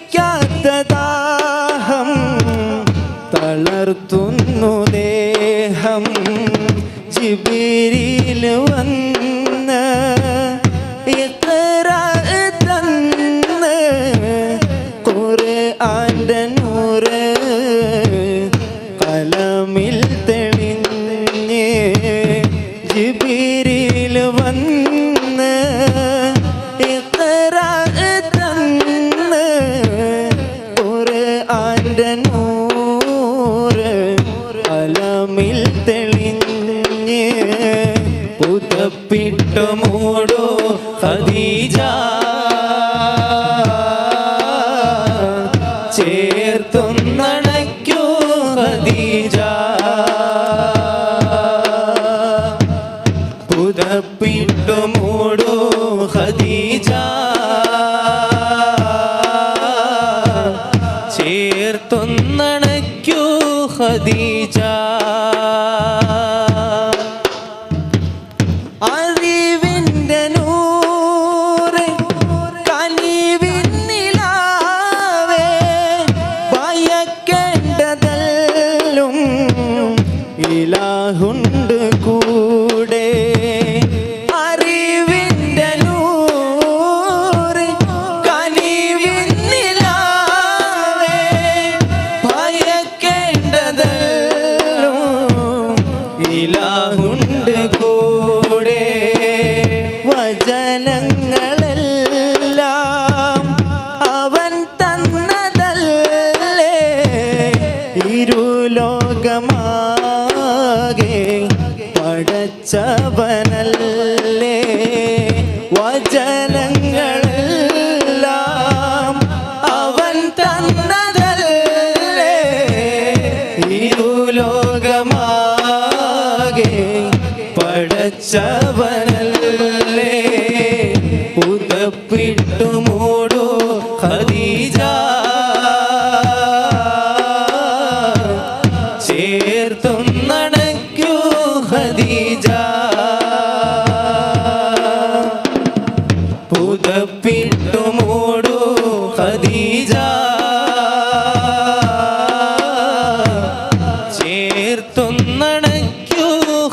ക്ഷമിക്കാത്ത ദാഹം തളർത്തുന്നു ദേഹം ജിബിരിയിൽ വന്ന് ഖുർആന്റെ നൂറ് കലമിൽ തെളിഞ്ഞ് പുതപ്പിട്ടു മൂടോ ഖദീജ ചേർത്തൊന്നണയ്ക്കൂ ഖദീജ. പടച്ചവനല്ലേ വചനങ്ങളെല്ലാം അവൻ തന്നതല്ലേ? ഇരുലോകമാകെ പടച്ചവനല്ലേ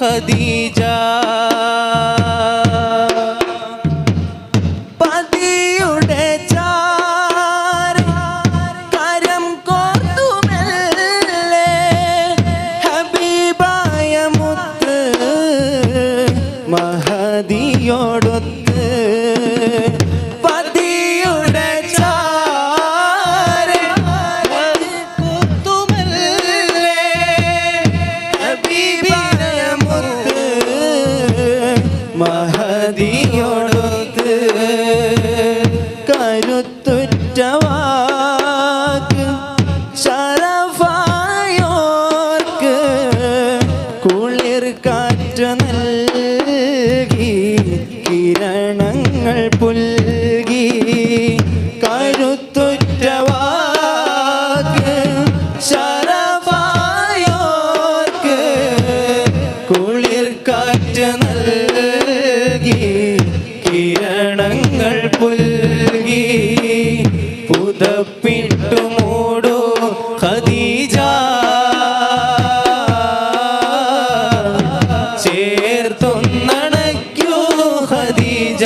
ഖദീജ. പതിയുടെ കോർത്തുമല്ലേ. ഹബീബായ മഹദിയോടൊത്ത് കരങ്ങൾ പുൽകി കരുത്തുറ്റവാക്ക് ശരവായോർക്ക് കുളിർ കിരണങ്ങൾ ഖദീജ. ഖദീജ.